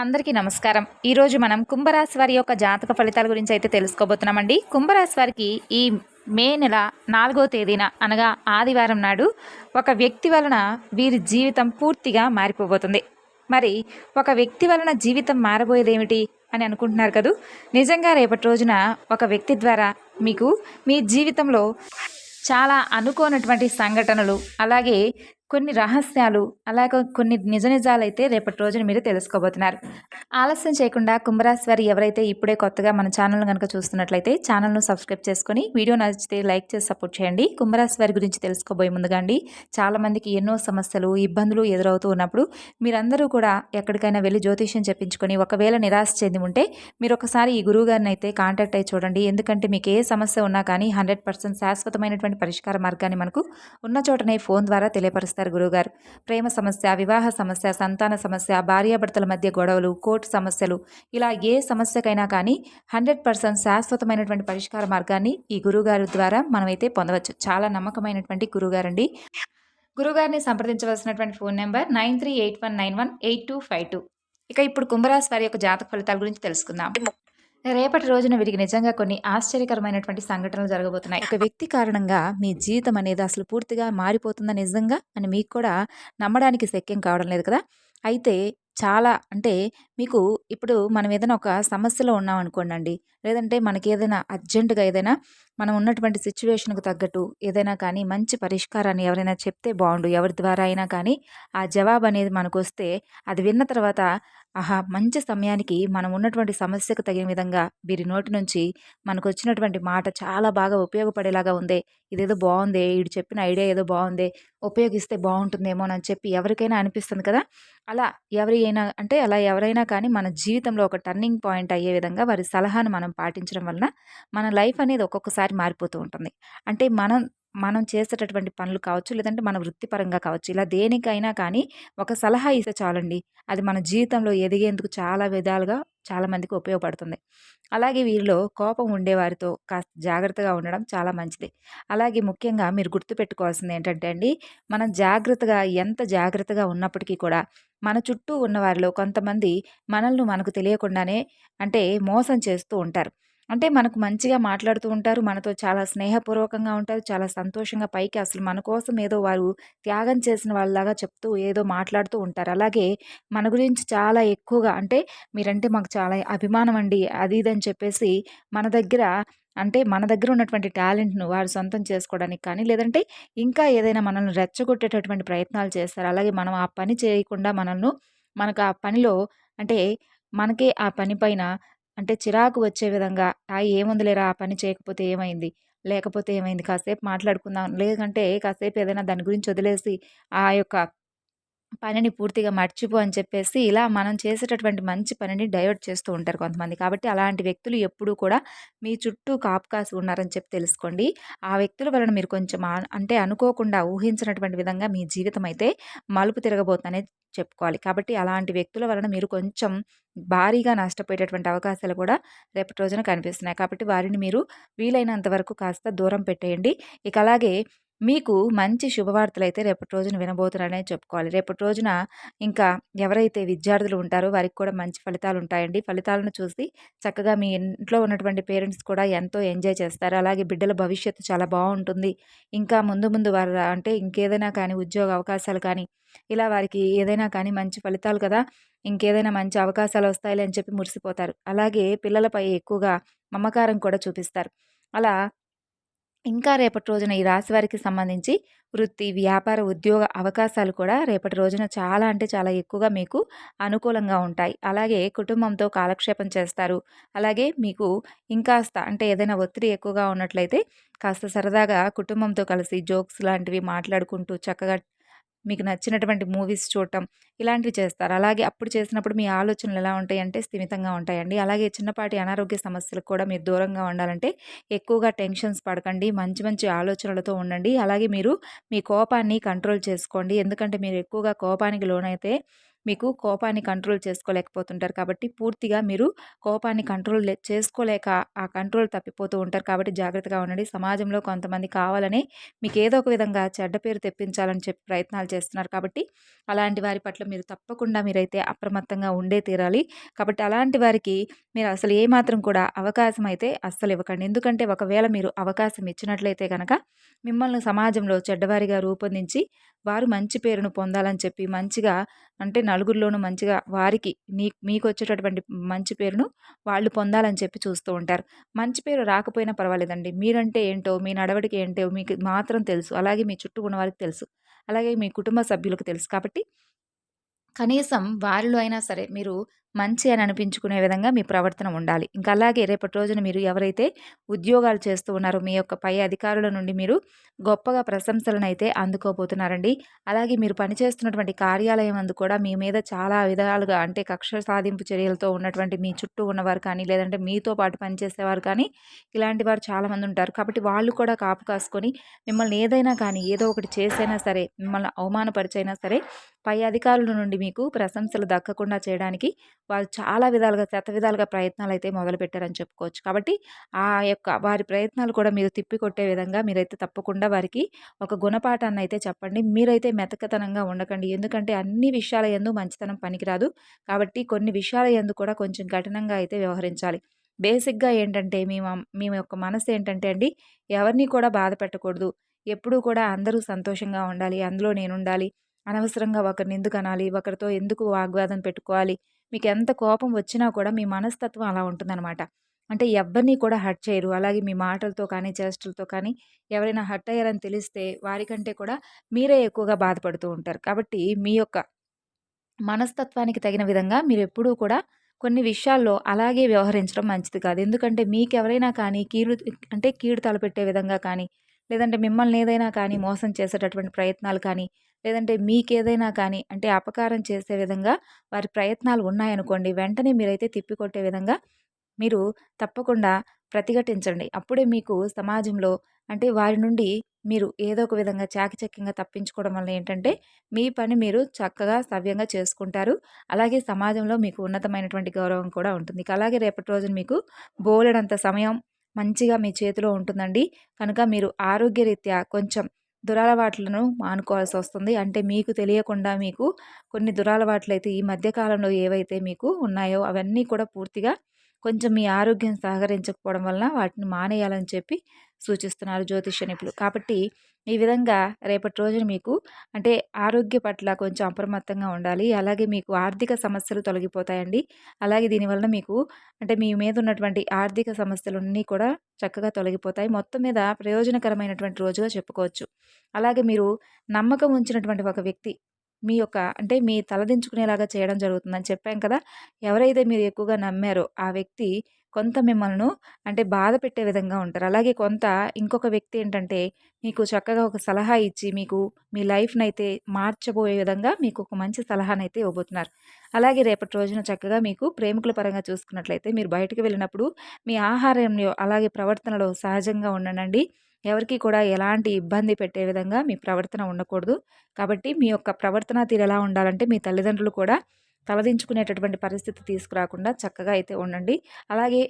అందరికీ నమస్కారం. ఈరోజు మనం కుంభరాశి వారి యొక్క జాతక ఫలితాల గురించి అయితే తెలుసుకోబోతున్నామండి. కుంభరాశి వారికి ఈ మే నెల నాలుగో తేదీన అనగా ఆదివారం నాడు ఒక వ్యక్తి వలన వీరి జీవితం పూర్తిగా మారిపోబోతుంది. మరి ఒక వ్యక్తి వలన జీవితం మారబోయేది ఏమిటి అని అనుకుంటున్నారు కదూ? నిజంగా రేపటి రోజున ఒక వ్యక్తి ద్వారా మీకు మీ జీవితంలో చాలా అనుకోనటువంటి సంఘటనలు అలాగే కొన్ని రహస్యాలు అలాగే కొన్ని నిజ నిజాలైతే రేపటి రోజున మీరు తెలుసుకోబోతున్నారు. ఆలస్యం చేయకుండా కుంభరాశి వారు ఎవరైతే ఇప్పుడే కొత్తగా మన ఛానల్ కనుక చూస్తున్నట్లయితే ఛానల్ను సబ్స్క్రైబ్ చేసుకొని వీడియో నచ్చితే లైక్ చేసి సపోర్ట్ చేయండి. కుంభరాశి వారి గురించి తెలుసుకోబోయే ముందుగా అండి చాలామందికి ఎన్నో సమస్యలు ఇబ్బందులు ఎదురవుతూ ఉన్నప్పుడు మీరందరూ కూడా ఎక్కడికైనా వెళ్ళి జ్యోతిష్యం చెప్పించుకొని ఒకవేళ నిరాశ చెంది ఉంటే మీరు ఒకసారి ఈ గురువు గారిని అయితే కాంటాక్ట్ అయ్యి చూడండి. ఎందుకంటే మీకు ఏ సమస్య ఉన్నా కానీ హండ్రెడ్ పర్సెంట్ శాశ్వతమైనటువంటి పరిష్కార మార్గాన్ని మనకు ఉన్న చోటనే ఫోన్ ద్వారా తెలియపరుస్తారు. గురువుగారు. ప్రేమ సమస్య వివాహ సమస్య సంతాన సమస్య భార్యాభర్తల మధ్య గొడవలు కోర్టు సమస్యలు ఇలా ఏ సమస్యకైనా కానీ హండ్రెడ్ పర్సెంట్ శాశ్వతమైనటువంటి పరిష్కార మార్గాన్ని ఈ గురుగారు ద్వారా మనమైతే పొందవచ్చు. చాలా నమ్మకమైనటువంటి గురువుగారండి. గురుగారిని సంప్రదించవలసినటువంటి phone number nine three eight one nine one eight two five two. ఇక ఇప్పుడు కుంభరాశి వారి యొక్క జాతక ఫలితాల గురించి తెలుసుకుందాం. రేపటి రోజున వీరికి నిజంగా కొన్ని ఆశ్చర్యకరమైనటువంటి సంఘటనలు జరగబోతున్నాయి. ఒక వ్యక్తి కారణంగా మీ జీవితం అనేది అసలు పూర్తిగా మారిపోతుందా నిజంగా అని మీకు కూడా నమ్మడానికి శక్యం కావడం లేదు కదా? అయితే చాలా అంటే మీకు ఇప్పుడు మనం ఏదైనా ఒక సమస్యలో ఉన్నాం అనుకోండి లేదంటే మనకి ఏదైనా అర్జెంటుగా ఏదైనా మనం ఉన్నటువంటి సిచ్యువేషన్కు తగ్గట్టు ఏదైనా కానీ మంచి పరిష్కారాన్ని ఎవరైనా చెప్తే బాగుండు. ఎవరి ద్వారా అయినా కానీ ఆ జవాబు అనేది మనకు వస్తే అది విన్న తర్వాత ఆహా మంచి సమయానికి మనం ఉన్నటువంటి సమస్యకు తగిన విధంగా వీరి నోటి నుంచి మనకు వచ్చినటువంటి మాట చాలా బాగా ఉపయోగపడేలాగా ఉంది. ఇదేదో బాగుంది వీడు చెప్పిన ఐడియా ఏదో బాగుంది ఉపయోగిస్తే బాగుంటుందేమో అని చెప్పి ఎవరికైనా అనిపిస్తుంది కదా. అలా ఎవరి అయినా అంటే అలా ఎవరైనా కానీ మన జీవితంలో ఒక టర్నింగ్ పాయింట్ అయ్యే విధంగా వారి సలహాను మనం పాటించడం వలన మన లైఫ్ అనేది ఒక్కొక్కసారి మారిపోతూ ఉంటుంది. అంటే మనం మనం చేసేటటువంటి పనులు కావచ్చు లేదంటే మన వృత్తిపరంగా కావచ్చు ఇలా దేనికైనా కానీ ఒక సలహా ఇస్తే చాలండి. అది మన జీవితంలో ఎదిగేందుకు చాలా విధాలుగా చాలామందికి ఉపయోగపడుతుంది. అలాగే వీరిలో కోపం ఉండేవారితో కాస్త జాగ్రత్తగా ఉండడం చాలా మంచిది. అలాగే ముఖ్యంగా మీరు గుర్తుపెట్టుకోవాల్సింది ఏంటంటే అండి మనం జాగ్రత్తగా ఎంత జాగ్రత్తగా ఉన్నప్పటికీ కూడా మన చుట్టూ ఉన్నవారిలో కొంతమంది మనల్ని మనకు తెలియకుండానే అంటే మోసం చేస్తూ ఉంటారు. అంటే మనకు మంచిగా మాట్లాడుతూ ఉంటారు. మనతో చాలా స్నేహపూర్వకంగా ఉంటారు. చాలా సంతోషంగా పైకి అసలు మన కోసం ఏదో వారు త్యాగం చేసిన వాళ్ళలాగా చెప్తూ ఏదో మాట్లాడుతూ ఉంటారు. అలాగే మన గురించి చాలా ఎక్కువగా అంటే మీరంటే మాకు చాలా అభిమానం అండి. అది ఇది అని చెప్పేసి మన దగ్గర అంటే మన దగ్గర ఉన్నటువంటి టాలెంట్ను వారు సొంతం చేసుకోవడానికి కానీ లేదంటే ఇంకా ఏదైనా మనల్ని రెచ్చగొట్టేటటువంటి ప్రయత్నాలు చేస్తారు. అలాగే మనం ఆ పని చేయకుండా మనల్ని మనకు ఆ పనిలో అంటే మనకే ఆ పనిపైన అంటే చిరాకు వచ్చే విధంగా ఆ ఏముందిలేరా? ఆ పని చేయకపోతే ఏమైంది? లేకపోతే ఏమైంది? కాసేపు మాట్లాడుకుందాం. లేదంటే కాసేపు ఏదైనా దాని గురించి వదిలేసి ఆ యొక్క పనిని పూర్తిగా మర్చిపో అని చెప్పేసి ఇలా మనం చేసేటటువంటి మంచి పనిని డైవర్ట్ చేస్తూ ఉంటారు కొంతమంది. కాబట్టి అలాంటి వ్యక్తులు ఎప్పుడూ కూడా మీ చుట్టూ కాపు కాసి ఉన్నారని చెప్పి తెలుసుకోండి. ఆ వ్యక్తుల వలన మీరు కొంచెం అంటే అనుకోకుండా ఊహించినటువంటి విధంగా మీ జీవితం అయితే మలుపు తిరగబోతుందనే చెప్పుకోవాలి. కాబట్టి అలాంటి వ్యక్తుల వలన మీరు కొంచెం భారీగా నష్టపోయేటటువంటి అవకాశాలు కూడా రేపటి రోజున కనిపిస్తున్నాయి. కాబట్టి వారిని మీరు వీలైనంత వరకు కాస్త దూరం పెట్టేయండి. ఇక అలాగే మీకు మంచి శుభవార్తలు అయితే రేపటి రోజున వినబోతున్నారనే చెప్పుకోవాలి. రేపటి రోజున ఇంకా ఎవరైతే విద్యార్థులు ఉంటారో వారికి కూడా మంచి ఫలితాలు ఉంటాయండి ఫలితాలను చూసి చక్కగా మీ ఇంట్లో ఉన్నటువంటి పేరెంట్స్ కూడా ఎంతో ఎంజాయ్ చేస్తారు. అలాగే బిడ్డల భవిష్యత్తు చాలా బాగుంటుంది. ఇంకా ముందు ముందు వారు అంటే ఇంకేదైనా కానీ ఉద్యోగ అవకాశాలు కానీ ఇలా వారికి ఏదైనా కానీ మంచి ఫలితాలు కదా ఇంకేదైనా మంచి అవకాశాలు వస్తాయి అని చెప్పి మురిసిపోతారు. అలాగే పిల్లలపై ఎక్కువగా మమకారం కూడా చూపిస్తారు. అలా ఇంకా రేపటి రోజున ఈ రాశి వారికి సంబంధించి వృత్తి వ్యాపార ఉద్యోగ అవకాశాలు కూడా రేపటి రోజున చాలా అంటే చాలా ఎక్కువగా మీకు అనుకూలంగా ఉంటాయి. అలాగే కుటుంబంతో కాలక్షేపం చేస్తారు. అలాగే మీకు ఇంకాస్త అంటే ఏదైనా ఒత్తిడి ఎక్కువగా ఉన్నట్లయితే కాస్త సరదాగా కుటుంబంతో కలిసి జోక్స్ లాంటివి మాట్లాడుకుంటూ చక్కగా మీకు నచ్చినటువంటి మూవీస్ చూడటం ఇలాంటివి చేస్తారు. అలాగే అప్పుడు చేసినప్పుడు మీ ఆలోచనలు ఎలా ఉంటాయంటే స్థిమితంగా ఉంటాయండి. అలాగే చిన్నపాటి అనారోగ్య సమస్యలకు కూడా మీరు దూరంగా ఉండాలంటే ఎక్కువగా టెన్షన్స్ పడకండి. మంచి మంచి ఆలోచనలతో ఉండండి. అలాగే మీరు మీ కోపాన్ని కంట్రోల్ చేసుకోండి. ఎందుకంటే మీరు ఎక్కువగా కోపానికి లోనైతే మీకు కోపాన్ని కంట్రోల్ చేసుకోలేకపోతుంటారు. కాబట్టి పూర్తిగా మీరు కోపాన్ని కంట్రోల్ చేసుకోలేక ఆ కంట్రోల్ తప్పిపోతూ ఉంటారు. కాబట్టి జాగ్రత్తగా ఉండండి. సమాజంలో కొంతమంది కావాలని మీకు ఏదో ఒక విధంగా చెడ్డ పేరు తెప్పించాలని చెప్పి ప్రయత్నాలు చేస్తున్నారు. కాబట్టి అలాంటి వారి పట్ల మీరు తప్పకుండా మీరైతే అప్రమత్తంగా ఉండే తీరాలి. కాబట్టి అలాంటి వారికి మీరు అసలు ఏమాత్రం కూడా అవకాశం అయితే అస్సలు ఇవ్వకండి. ఎందుకంటే ఒకవేళ మీరు అవకాశం ఇచ్చినట్లయితే కనుక మిమ్మల్ని సమాజంలో చెడ్డవారిగా రూపొందించి వారు మంచి పేరును పొందాలని చెప్పి మంచిగా అంటే నలుగురిలోనూ మంచిగా వారికి నీ మీకు వచ్చేటటువంటి మంచి పేరును వాళ్ళు పొందాలని చెప్పి చూస్తూ ఉంటారు. మంచి పేరు రాకపోయినా పర్వాలేదండి. మీరంటే ఏంటో మీ నడవడికి ఏంటో మీకు మాత్రం తెలుసు. అలాగే మీ చుట్టూ ఉన్న వారికి తెలుసు. అలాగే మీ కుటుంబ సభ్యులకు తెలుసు. కాబట్టి కనీసం వారిలో అయినా సరే మీరు మంచి అని అనిపించుకునే విధంగా మీ ప్రవర్తన ఉండాలి. ఇంకా అలాగే రేపటి రోజున మీరు ఎవరైతే ఉద్యోగాలు చేస్తూ ఉన్నారో మీ యొక్క పై అధికారుల నుండి మీరు గొప్పగా ప్రశంసలను అయితే అందుకోబోతున్నారండి. అలాగే మీరు పనిచేస్తున్నటువంటి కార్యాలయం అందు కూడా మీ మీద చాలా విధాలుగా అంటే కక్ష సాధింపు చర్యలతో ఉన్నటువంటి మీ చుట్టూ ఉన్నవారు కానీ లేదంటే మీతో పాటు పనిచేసేవారు కానీ ఇలాంటి వారు చాలామంది ఉంటారు. కాబట్టి వాళ్ళు కూడా కాపు కాసుకొని మిమ్మల్ని ఏదైనా కానీ ఏదో ఒకటి చేసైనా సరే మిమ్మల్ని అవమానపరిచైనా సరే పై అధికారుల నుండి మీకు ప్రశంసలు దక్కకుండా చేయడానికి వారు చాలా విధాలుగా శత విధాలుగా ప్రయత్నాలు అయితే మొదలుపెట్టారని చెప్పుకోవచ్చు. కాబట్టి ఆ యొక్క వారి ప్రయత్నాలు కూడా మీరు తిప్పికొట్టే విధంగా మీరైతే తప్పకుండా వారికి ఒక గుణపాఠాన్ని అయితే చెప్పండి. మీరైతే మెతకతనంగా ఉండకండి. ఎందుకంటే అన్ని విషయాల ఎందు మంచితనం పనికిరాదు. కాబట్టి కొన్ని విషయాల ఎందు కూడా కొంచెం కఠినంగా అయితే వ్యవహరించాలి. బేసిక్గా ఏంటంటే మేము మేము యొక్క మనసు ఏంటంటే అండి ఎవరిని కూడా బాధ పెట్టకూడదు. ఎప్పుడూ కూడా అందరూ సంతోషంగా ఉండాలి. అందులో నేను ఉండాలి అనవసరంగా ఒకరిని ఎందుకు అనాలి ఒకరితో ఎందుకు వాగ్వాదం పెట్టుకోవాలి? మీకు ఎంత కోపం వచ్చినా కూడా మీ మనస్తత్వం అలా ఉంటుందన్నమాట. అంటే ఎవరిని కూడా హర్ట్ చేయరు. అలాగే మీ మాటలతో కానీ చేష్టలతో కానీ ఎవరైనా హర్ట్ అయ్యారని తెలిస్తే వారికంటే కూడా మీరే ఎక్కువగా బాధపడుతూ ఉంటారు. కాబట్టి మీ యొక్క మనస్తత్వానికి తగిన విధంగా మీరు ఎప్పుడూ కూడా కొన్ని విషయాల్లో అలాగే వ్యవహరించడం మంచిది కాదు. ఎందుకంటే మీకు ఎవరైనా కానీ కీడు అంటే కీడు తలపెట్టే విధంగా కానీ లేదంటే మిమ్మల్ని ఏదైనా కానీ మోసం చేసేటటువంటి ప్రయత్నాలు కానీ లేదంటే మీకేదైనా కానీ అంటే అపకారం చేసే విధంగా వారి ప్రయత్నాలు ఉన్నాయనుకోండి వెంటనే మీరైతే తిప్పికొట్టే విధంగా మీరు తప్పకుండా ప్రతిఘటించండి. అప్పుడే మీకు సమాజంలో అంటే వారి నుండి మీరు ఏదో ఒక విధంగా చాకచక్యంగా తప్పించుకోవడం వల్ల ఏంటంటే మీ పని మీరు చక్కగా సవ్యంగా చేసుకుంటారు. అలాగే సమాజంలో మీకు ఉన్నతమైనటువంటి గౌరవం కూడా ఉంటుంది. అలాగే రేపటి రోజున మీకు బోలెడంత సమయం మంచిగా మీ చేతిలో ఉంటుందండి. కనుక మీరు ఆరోగ్యరీత్యా కొంచెం దురలవాట్లను మానుకోవాల్సి వస్తుంది. అంటే మీకు తెలియకుండా మీకు కొన్ని దురలవాట్లు అయితే ఈ మధ్యకాలంలో ఏవైతే మీకు ఉన్నాయో అవన్నీ కూడా పూర్తిగా కొంచెం మీ ఆరోగ్యం సహకరించకపోవడం వలన వాటిని మానేయాలని చెప్పి సూచిస్తున్నారు జ్యోతిష్య నిపుణులు. కాబట్టి ఈ విధంగా రేపటి రోజున మీకు అంటే ఆరోగ్య పట్ల కొంచెం అప్రమత్తంగా ఉండాలి. అలాగే మీకు ఆర్థిక సమస్యలు తొలగిపోతాయండి. అలాగే దీనివల్ల మీకు అంటే మీ మీద ఉన్నటువంటి ఆర్థిక సమస్యలన్నీ కూడా చక్కగా తొలగిపోతాయి. మొత్తం మీద ప్రయోజనకరమైనటువంటి రోజుగా చెప్పుకోవచ్చు. అలాగే మీరు నమ్మకం ఉంచినటువంటి ఒక వ్యక్తి మీ యొక్క అంటే మీ తలదించుకునేలాగా చేయడం జరుగుతుందని చెప్పాం కదా! ఎవరైతే మీరు ఎక్కువగా నమ్మారో ఆ వ్యక్తి కొంత మిమ్మల్ని అంటే బాధ పెట్టే విధంగా ఉంటారు. అలాగే కొంత ఇంకొక వ్యక్తి ఏంటంటే మీకు చక్కగా ఒక సలహా ఇచ్చి మీకు మీ లైఫ్ని అయితే మార్చబోయే విధంగా మీకు ఒక మంచి సలహానైతే ఇవ్వబోతున్నారు. అలాగే రేపటి రోజున చక్కగా మీకు ప్రేమికుల పరంగా చూసుకున్నట్లయితే మీరు బయటకు వెళ్ళినప్పుడు మీ ఆహారంలో అలాగే ప్రవర్తనలో సహజంగా ఉండనండి. ఎవరికి కూడా ఎలాంటి ఇబ్బంది పెట్టే విధంగా మీ ప్రవర్తన ఉండకూడదు. కాబట్టి మీ యొక్క ప్రవర్తన తీరు ఎలా ఉండాలంటే మీ తల్లిదండ్రులు కూడా తలదించుకునేటటువంటి పరిస్థితి తీసుకురాకుండా చక్కగా అయితే ఉండండి. అలాగే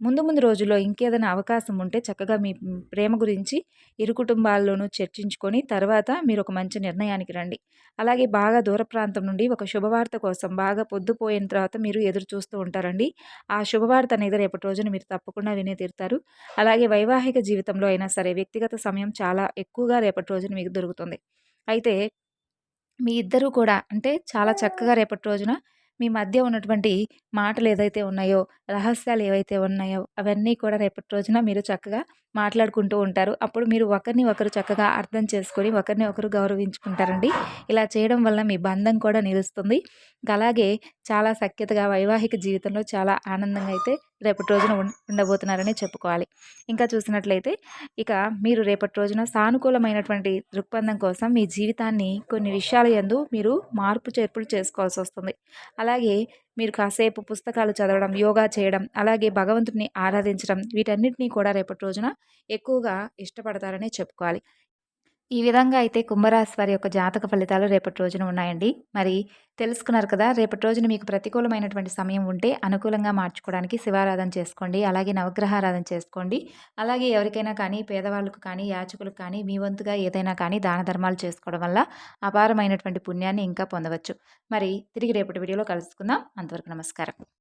ముందు ముందు రోజుల్లో ఇంకేదైనా అవకాశం ఉంటే చక్కగా మీ ప్రేమ గురించి ఇరు కుటుంబాల్లోనూ చర్చించుకొని తర్వాత మీరు ఒక మంచి నిర్ణయానికి రండి. అలాగే బాగా దూర ప్రాంతం నుండి ఒక శుభవార్త కోసం బాగా పొద్దుపోయిన తర్వాత మీరు ఎదురు చూస్తూ ఉంటారండి. ఆ శుభవార్త అనేది రేపటి రోజున మీరు తప్పకుండా వినే తీరుతారు. అలాగే వైవాహిక జీవితంలో అయినా సరే వ్యక్తిగత సమయం చాలా ఎక్కువగా రేపటి రోజున మీకు దొరుకుతుంది. అయితే మీ ఇద్దరూ కూడా అంటే చాలా చక్కగా రేపటి రోజున మీ మధ్య ఉన్నటువంటి మాటలు ఏదైతే ఉన్నాయో రహస్యాలు ఏవైతే ఉన్నాయో అవన్నీ కూడా రేపటి రోజున మీరు చక్కగా మాట్లాడుకుంటూ ఉంటారు. అప్పుడు మీరు ఒకరిని ఒకరు చక్కగా అర్థం చేసుకొని ఒకరిని ఒకరు గౌరవించుకుంటారండి. ఇలా చేయడం వల్ల మీ బంధం కూడా నిలుస్తుంది. అలాగే చాలా సఖ్యతగా వైవాహిక జీవితంలో చాలా ఆనందంగా అయితే రేపటి రోజున ఉండబోతున్నారని చెప్పుకోవాలి. ఇంకా చూసినట్లయితే ఇక మీరు రేపటి రోజున సానుకూలమైనటువంటి దృక్పథం కోసం మీ జీవితాన్ని కొన్ని విషయాల ఎందు మీరు మార్పు చేర్పులు చేసుకోవాల్సి వస్తుంది. అలాగే మీరు కాసేపు పుస్తకాలు చదవడం యోగా చేయడం అలాగే భగవంతుడిని ఆరాధించడం వీటన్నిటినీ కూడా రేపటి రోజున ఎక్కువగా ఇష్టపడతారని చెప్పుకోవాలి. ఈ విధంగా అయితే కుంభరాశి వారి యొక్క జాతక ఫలితాలు రేపటి రోజున ఉన్నాయండి. మరి తెలుసుకున్నారు కదా రేపటి రోజున మీకు ప్రతికూలమైనటువంటి సమయం ఉంటే అనుకూలంగా మార్చుకోవడానికి శివారాధన చేసుకోండి అలాగే నవగ్రహారాధన చేసుకోండి. అలాగే ఎవరికైనా కానీ పేదవాళ్ళకు కానీ యాచకులకు కానీ మీ వంతుగా ఏదైనా కానీ దాన ధర్మాలు చేసుకోవడం వల్ల అపారమైనటువంటి పుణ్యాన్ని ఇంకా పొందవచ్చు. మరి తిరిగి రేపటి వీడియోలో కలుసుకుందాం. అంతవరకు నమస్కారం.